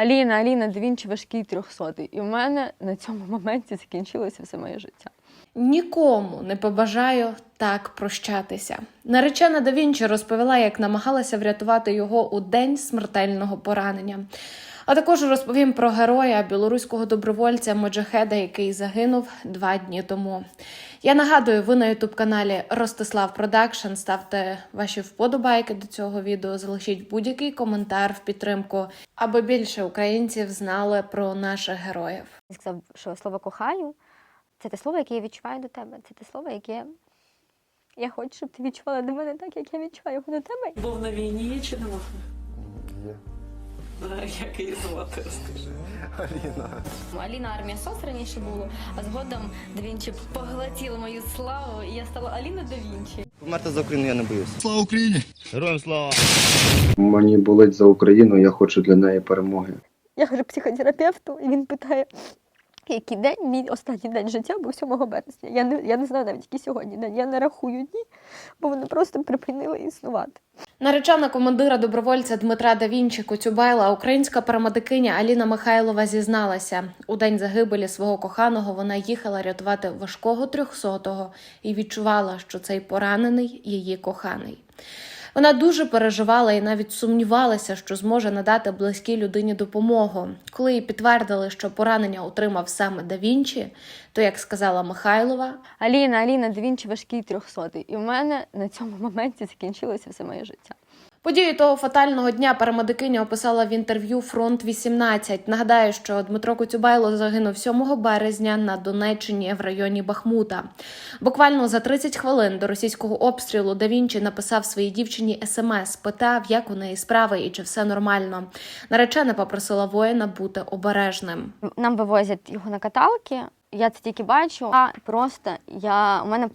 Аліна, Аліна, да Вінчі важкий трьохсотий. І в мене на цьому моменті закінчилося все моє життя. Нікому не побажаю так прощатися. Наречена Давінчі розповіла, як намагалася врятувати його у день смертельного поранення. А також розповім про героя білоруського добровольця Моджахеда, який загинув два дні тому. Я нагадую, ви на ютуб каналі Ростислав Продакшн. Ставте ваші вподобайки до цього відео, залишіть будь-який коментар в підтримку, аби більше українців знали про наших героїв. Сказав, що слово кохаю це те слово, яке я відчуваю до тебе. Це те слово, яке я хочу, щоб ти відчувала до мене так, як я відчуваю його до тебе. Був на війні є чи нема? Є. Як її звати, розкажи. Аліна. Аліна армія СОС раніше було, а згодом Да поглотіла мою славу, і я стала Аліна Да Вінчі. Померти за Україну я не боюся. Слава Україні! Героям слава! Мені болить за Україну, я хочу для неї перемоги. Я кажу психотерапевту, і він питає, який день, мій останній день життя був 7 березня. Я не, я не знаю навіть, який сьогодні день. Я не рахую дні, бо вони просто припинили існувати. Наречена командира добровольця Дмитра да Вінчі Коцюбайла, українська парамедикиня Аліна Михайлова зізналася, у день загибелі свого коханого вона їхала рятувати важкого трьохсотого і відчувала, що цей поранений її коханий. Вона дуже переживала і навіть сумнівалася, що зможе надати близькій людині допомогу. Коли їй підтвердили, що поранення отримав саме да Вінчі, то, як сказала Михайлова, Аліна, Аліна, да Вінчі важкий трьохсотий. І в мене на цьому моменті закінчилося все моє життя. Події того фатального дня парамедикиня описала в інтерв'ю Фронт 18 Нагадаю, що Дмитро Коцюбайло загинув 7 березня на Донеччині в районі Бахмута. Буквально за 30 хвилин до російського обстрілу Да Вінчі написав своїй дівчині смс, питав, як у неї справи і чи все нормально. Наречена попросила воїна бути обережним. Нам вивозять його на каталки. Я це тільки бачу. А просто я у мене,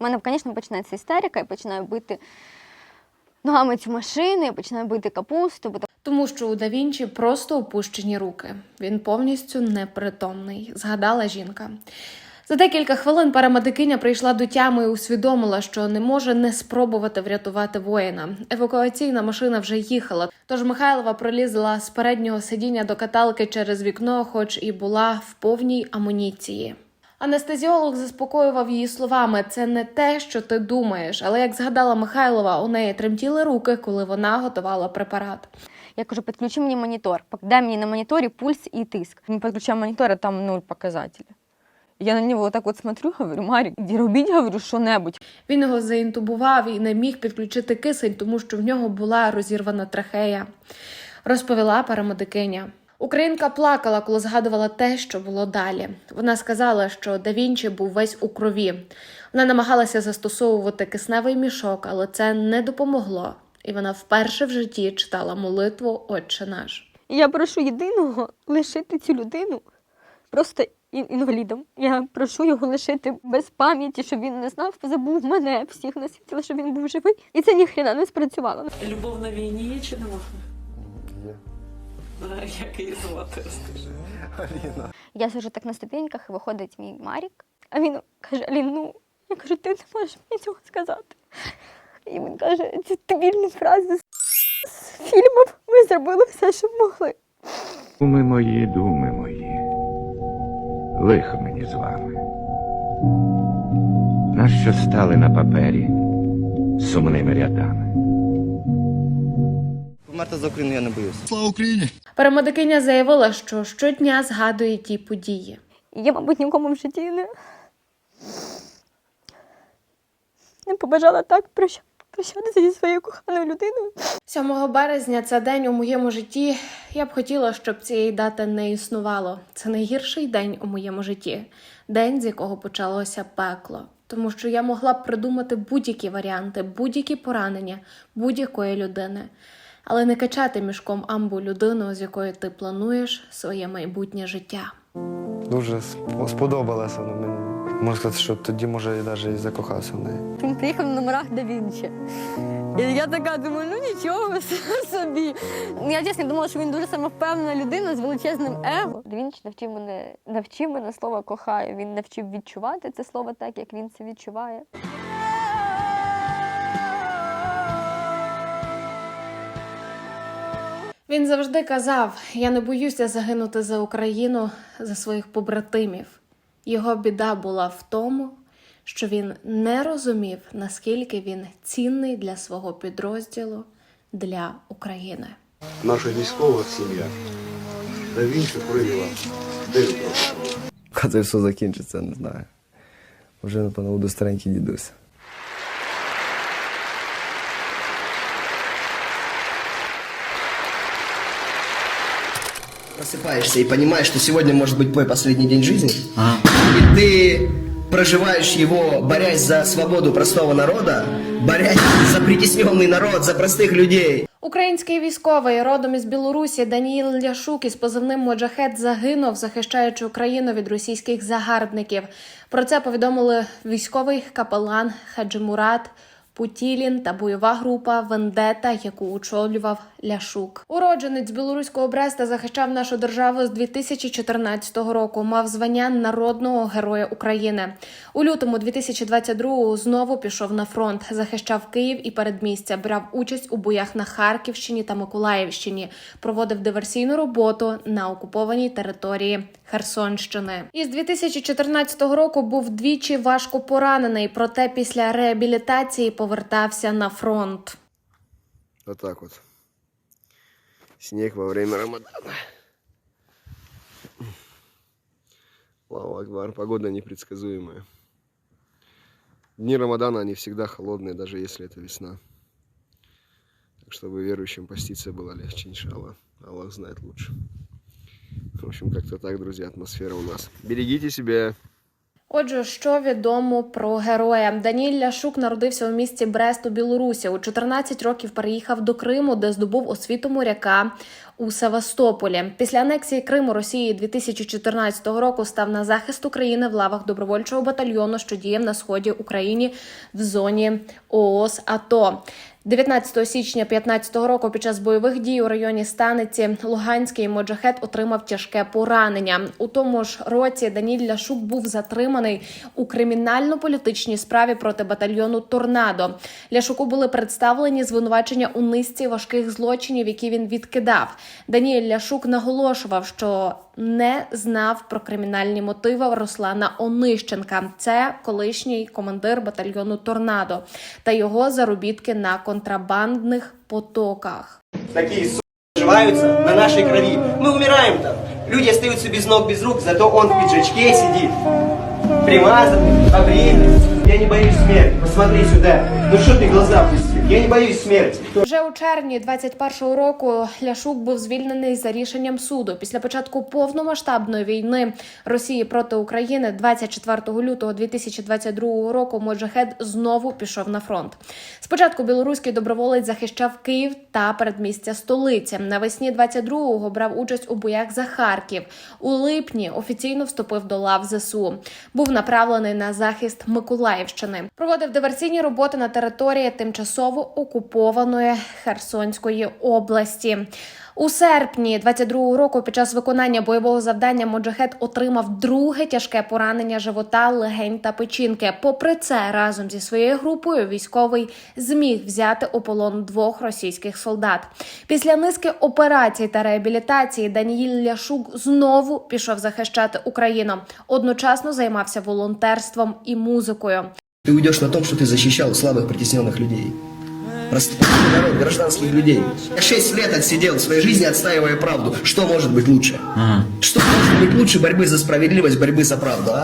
у мене, звісно, починається істерика, я починаю бити ногами цю машину, я починаю бити капусту, Тому що у Да Вінчі просто опущені руки. Він повністю непритомний, згадала жінка. За декілька хвилин парамедикиня прийшла до тями і усвідомила, що не може не спробувати врятувати воїна. Евакуаційна машина вже їхала. Тож Михайлова пролізла з переднього сидіння до каталки через вікно, хоч і була в повній амуніції. Анестезіолог заспокоював її словами: це не те, що ти думаєш. Але як згадала Михайлова, у неї тремтіли руки, коли вона готувала препарат. я кажу, підключи мені монітор. Дай мені на моніторі пульс і тиск. Він підключав монітор, а там нуль показателів. Я на нього так от смотрю, говорю, Марік, робіть, говорю, що-небудь. Він його заінтубував і не міг підключити кисень, тому що в нього була розірвана трахея, розповіла парамедикиня. Українка плакала, коли згадувала те, що було далі. Вона сказала, що да Вінчі був весь у крові. Вона намагалася застосовувати кисневий мішок, але це не допомогло. І вона вперше в житті читала молитву Отче наш. І я прошу єдиного лишити цю людину просто інвалідом. Я прошу його лишити без пам'яті, щоб він не знав, забув мене всіх на світі, щоб він був живий. І це ніхрена не спрацювало. Любов на війні є чи нема? Є. Як її звати, розкажи. Аліна. Я сижу так на ступеньках, і виходить мій Марік, а він каже: Алін, ну я кажу, ти не можеш мені цього сказати. І він каже, ці дебільні фрази з, з фільмів. Ми зробили все, що могли. Думи мої, думи мої, лихо мені з вами. Нащо стали на папері сумними рядами? Померти за Україну я не боюся. Слава Україні! Парамедикиня заявила, що щодня згадує ті події. Я, мабуть, нікому в житті не, не побажала так прощ- прощатися зі своєю коханою людиною. 7 березня це день у моєму житті. Я б хотіла, щоб цієї дати не існувало. Це найгірший день у моєму житті, день, з якого почалося пекло. Тому що я могла б придумати будь-які варіанти, будь-які поранення будь-якої людини, але не качати мішком амбу людину, з якою ти плануєш своє майбутнє життя. Дуже сподобалася вона мені. Можна сказати, що тоді, може, я навіть і закохався в неї. Він приїхав на номерах да Вінчі. І я така думаю, ну нічого собі. Я чесно думала, що він дуже самовпевнена людина з величезним его. Да Вінчі навчив мене, навчив мене слова кохаю. Він навчив відчувати це слово так, як він це відчуває. Він завжди казав: я не боюся загинути за Україну, за своїх побратимів. Його біда була в тому, що він не розумів, наскільки він цінний для свого підрозділу, для України. Наша військова сім'я да Вінчі прийняла дев'ять років. Коли все закінчиться, не знаю. Вже, напевно, буду старенький дідусь. просыпаешься и понимаешь, что сегодня может быть твой последний день жизни, и ты проживаешь его, борясь за свободу простого народа, борясь за притесненный народ, за простых людей. Український військовий родом із Білорусі Даніїл Ляшук із позивним Моджахет загинув, захищаючи Україну від російських загарбників. Про це повідомили військовий капелан Хаджимурат Путілін та бойова група Вендета, яку очолював Ляшук. Уродженець білоруського Бреста захищав нашу державу з 2014 року. Мав звання народного героя України. У лютому 2022-го знову пішов на фронт, захищав Київ і передмістя, брав участь у боях на Харківщині та Миколаївщині, проводив диверсійну роботу на окупованій території Херсонщини. Із 2014 року був двічі важко поранений, проте після реабілітації повертався на фронт. Вот так вот. Снег во время Рамадана. Аллаху Акбар. Погода непредсказуемая. Дни Рамадана, они всегда холодные, даже если это весна. Так, чтобы верующим поститься было легче, иншаллах. Аллах знает лучше. В общем, как-то так, друзья, атмосфера у нас. Берегите себя. Отже, що відомо про героя? Даніель Ляшук народився у місті Брест у Білорусі. У 14 років переїхав до Криму, де здобув освіту моряка у Севастополі. Після анексії Криму Росії 2014 року став на захист України в лавах добровольчого батальйону, що діяв на сході України в зоні ООС АТО. 19 січня 2015 року під час бойових дій у районі Станиці Луганський Моджахет отримав тяжке поранення. У тому ж році Даніль Ляшук був затриманий у кримінально-політичній справі проти батальйону Торнадо. Ляшуку були представлені звинувачення у низці важких злочинів, які він відкидав. Даніель Ляшук наголошував, що не знав про кримінальні мотиви Руслана Онищенка. Це колишній командир батальйону Торнадо та його заробітки на контрабандних потоках. Такие су наживаются на нашей крови. Мы умираем там. Люди остаются без ног, без рук, зато он в пиджачке сидит. Примазанный, побритый. Я не боюсь смерти. Посмотри сюда. Ну что ты глаза опустил? Я не боюсь смерти. Вже у червні 21-го року Ляшук був звільнений за рішенням суду. Після початку повномасштабної війни Росії проти України 24 лютого 2022 року Моджахед знову пішов на фронт. Спочатку білоруський доброволець захищав Київ та передмістя столиці. Навесні 22-го брав участь у боях за Харків. У липні офіційно вступив до лав ЗСУ. Був направлений на захист Миколаївщини. Проводив диверсійні роботи на території тимчасово окупованої Херсонської області. У серпні 22-го року під час виконання бойового завдання Моджахет отримав друге тяжке поранення живота, легень та печінки. Попри це, разом зі своєю групою військовий зміг взяти у полон двох російських солдат. Після низки операцій та реабілітації Даніїл Ляшук знову пішов захищати Україну. Одночасно займався волонтерством і музикою. Ты уйдешь на том, что ты защищал слабых, притесненных людей. Простой народ, гражданских людей. Я шесть лет отсидел в своей жизни, отстаивая правду. Что может быть лучше? Что может быть лучше борьбы за справедливость, борьбы за правду, а?